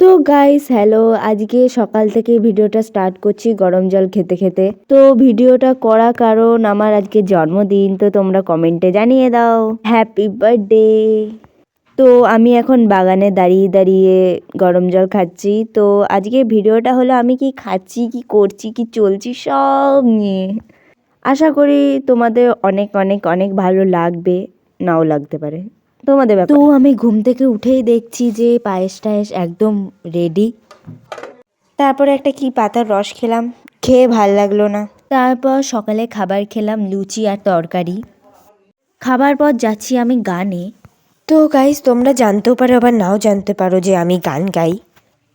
তো guys hello আজকে সকাল থেকে ভিডিওটা স্টার্ট করছি গরম জল খেতে খেতে। তো ভিডিওটা করা কারণ আমার আজকে জন্মদিন, তো তোমরা কমেন্টে জানিয়ে দাও। হ্যাপি বার্থডে তো আমি এখন বাগানে দাঁড়িয়ে দাঁড়িয়ে গরম জল খাচ্ছি। তো আজকে ভিডিওটা হলো আমি কি খাচ্ছি, কি করছি, কি চলছি, সব নিয়ে। আশা করি তোমাদের অনেক অনেক অনেক ভালো লাগবে, নাও লাগতে পারে। তোমাদের তো আমি ঘুম থেকে উঠেই দেখছি যে পায়েস টায়েস একদম রেডি তারপরে একটা কি পাতার রস খেলাম খেয়ে ভালো লাগল না। তারপর সকালে খাবার খেলাম লুচি আর তরকারি। খাবার পর যাচ্ছি আমি গানে। তো গাইস তোমরা জানতেও পারো আবার নাও জানতে পারো যে আমি গান গাই।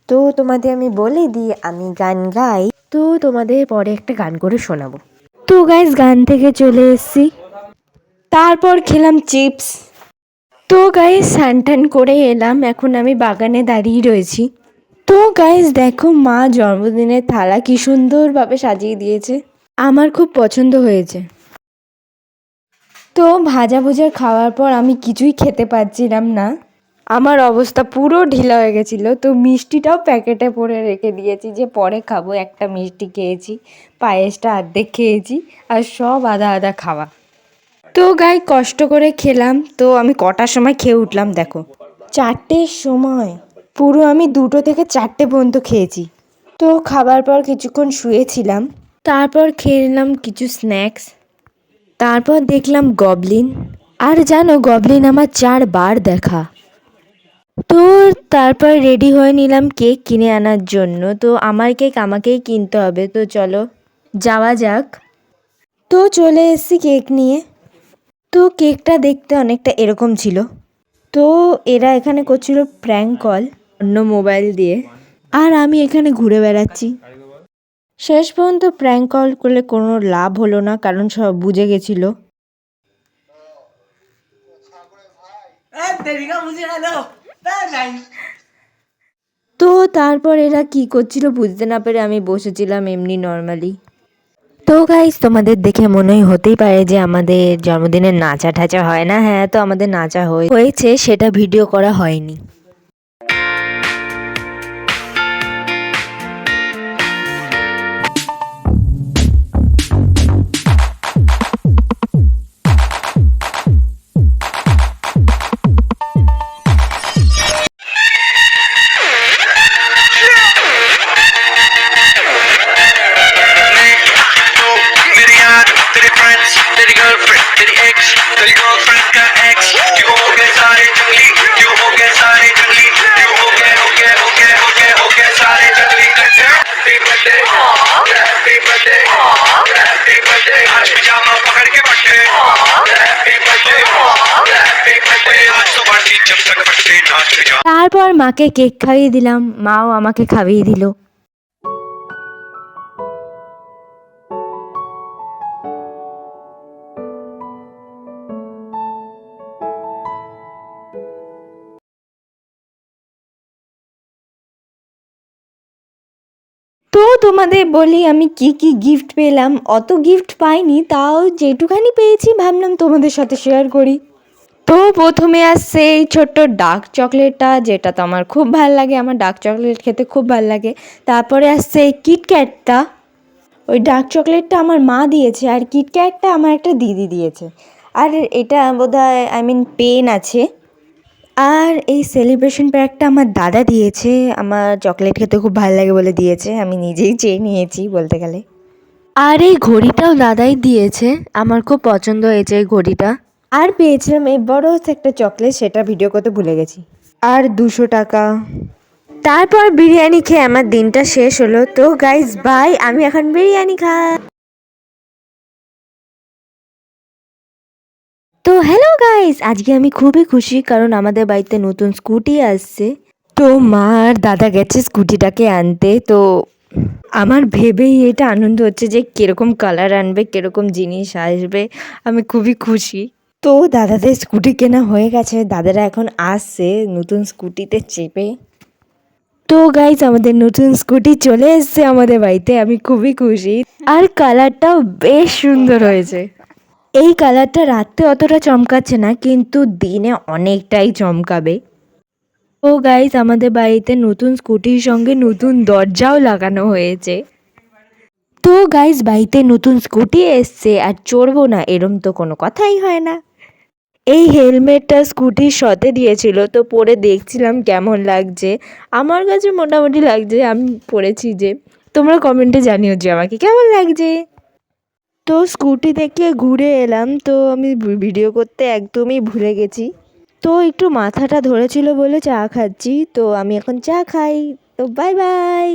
তো তোমাদের আমি বলে দিই আমি গান গাই। তো তোমাদের পরে একটা গান করে শোনাবো। তো গাইস গান থেকে চলে এসেছি। তারপর খেলাম চিপস। তো গাইস স্যান করে এলাম, এখন আমি বাগানে দাঁড়িয়ে রয়েছি। তো গাইস দেখো মা জন্মদিনের থালা কি সুন্দরভাবে সাজিয়ে দিয়েছে। আমার খুব পছন্দ হয়েছে। তো ভাজা ভুজা খাওয়ার পর আমি কিছুই খেতে পারছিলাম না। আমার অবস্থা পুরো ঢিলা হয়ে গেছিল, তো মিষ্টিটাও প্যাকেটে পরে রেখে দিয়েছি যে পরে খাব। একটা মিষ্টি খেয়েছি, পায়েসটা অর্ধেক খেয়েছি, আর সব আধা আধা খাওয়া। তো গাই, কষ্ট করে খেলাম। তো আমি কটার সময় খেয়ে উঠলাম, দেখো। চারটের সময়। পুরো আমি দুটো থেকে চারটে পর্যন্ত খেয়েছি। তো খাবার পর কিছুক্ষণ শুয়েছিলাম। তারপর খেয়ে নিলাম কিছু স্ন্যাক্স। তারপর দেখলাম গবলিন। আর জানো, গবলিন আমার চারবার দেখা। তো তারপর রেডি হয়ে নিলাম কেক কিনে আনার জন্য। তো আমার কেক আমাকেই কিনতে হবে। তো চলো, যাওয়া যাক। তো চলে এসেছি কেক নিয়ে। তো কেকটা দেখতে অনেকটা এরকম ছিল। তো এরা এখানে করছিল প্র্যাঙ্ক কল অন্য মোবাইল দিয়ে। আর আমি এখানে ঘুরে বেড়াচ্ছি। শেষ পর্যন্ত প্র্যাঙ্ক কল করলে কোনো লাভ হলো না কারণ সব বুঝে গেছিল। তো তারপর এরা কি করছিল বুঝতে না পেরে আমি বসেছিলাম এমনি নর্মালি তো গাইজ তোমাদের দেখে মনেই হতেই পারে যে আমাদের জন্মদিনের নাচা ঠাচা হয় না? হ্যাঁ তো আমাদের নাচা হয়ে- হয়েছে, সেটা ভিডিও করা হয়নি। तेरे फ्रेंड्स तेरी गर्लफ्रेंड तेरी एक्स तेरी गर्लफ्रेंड का एक्स क्यों हो गए सारे जंगली क्यों हो गए सारे जंगली क्यों हो गए हो गए हो गए हो गए हो गए सारे जंगली कट्टे happy birthday happy birthday happy birthday आज पिजामा पकड़ के बट्टे हैप्पी बर्थडे हैप्पी बर्थडे आज तो पार्टी जब तक बट्टे नाच जा তারপর মাকে কেক খাইয়ে দিলাম মাও আমাকে খাইয়ে দিল তো তোমাদের বলি, আমি কি কি গিফট পেলাম, অত গিফট পাইনি, তাও যেটুখানি পেয়েছি ভাবলাম তোমাদের সাথে শেয়ার করি। তো প্রথমে আসছে এই ছোট্ট ডার্ক চকলেটটা যেটা তো আমার খুব ভালো লাগে, আমার ডার্ক চকলেট খেতে খুব ভালো লাগে। তারপরে আসছে এই কিটক্যাটটা ওই ডার্ক চকলেটটা আমার মা দিয়েছে, আর কিটক্যাটটা আমার একটা দিদি দিয়েছে। আর এটা বোধহয় আই মিন পেন আছে। আর এই সেলিব্রেশন প্যাকটা আমার দাদা দিয়েছে। আমার চকলেট খেতে খুব ভালো লাগে বলে দিয়েছে। আমি নিজেই চেয়ে নিয়েছি বলতে গেলে। আর এই ঘড়িটাও দাদাই দিয়েছে। আমার খুব পছন্দ হয়েছে এই ঘড়িটা। আর পেয়েছিলাম এই বড় একটা চকলেট সেটা ভিডিও করতে ভুলে গেছি। আর দুশো টাকা। তারপর বিরিয়ানি খেয়ে আমার দিনটা শেষ হলো। তো গাইজ বাই আমি এখন বিরিয়ানি খাই। তো হ্যালো গাইস আজকে আমি খুবই খুশি কারণ আমাদের বাড়িতে নতুন স্কুটি আসছে। তো মা আর দাদা গেছে স্কুটিটাকে আনতে। তো আমার ভেবেই এটা আনন্দ হচ্ছে যে কীরকম কালার আনবে, কীরকম জিনিস আসবে। আমি খুবই খুশি। তো দাদাদের স্কুটি কেনা হয়ে গেছে, দাদারা এখন আসছে নতুন স্কুটিতে চেপে। তো গাইজ আমাদের নতুন স্কুটি চলে এসছে আমাদের বাড়িতে, আমি খুবই খুশি। আর কালারটাও বেশ সুন্দর হয়েছে। এই কালারটা রাত্রে অতটা চমকাচ্ছে না, কিন্তু দিনে অনেকটাই চমকাবে। ও গাইস আমাদের বাড়িতে নতুন স্কুটির সঙ্গে নতুন দরজাও লাগানো হয়েছে। তো গাইস বাড়িতে নতুন স্কুটি এসছে, আর চড়বো না, এরম তো কোনো কথাই হয় না। এই হেলমেটটা স্কুটির সাথে দিয়েছিল, তো পরে দেখছিলাম কেমন লাগছে। আমার কাছে মোটামুটি লাগছে, আমি পড়েছি যে, তোমরা কমেন্টে জানিও যে, আমাকে কেমন লাগছে। তো স্কুটি থেকে ঘুরে এলাম, তো আমি ভিডিও করতে একদমই ভুলে গেছি। তো একটু মাথাটা ধরেছিল বলে চা খাচ্ছি, তো আমি এখন চা খাই। তো বাই বাই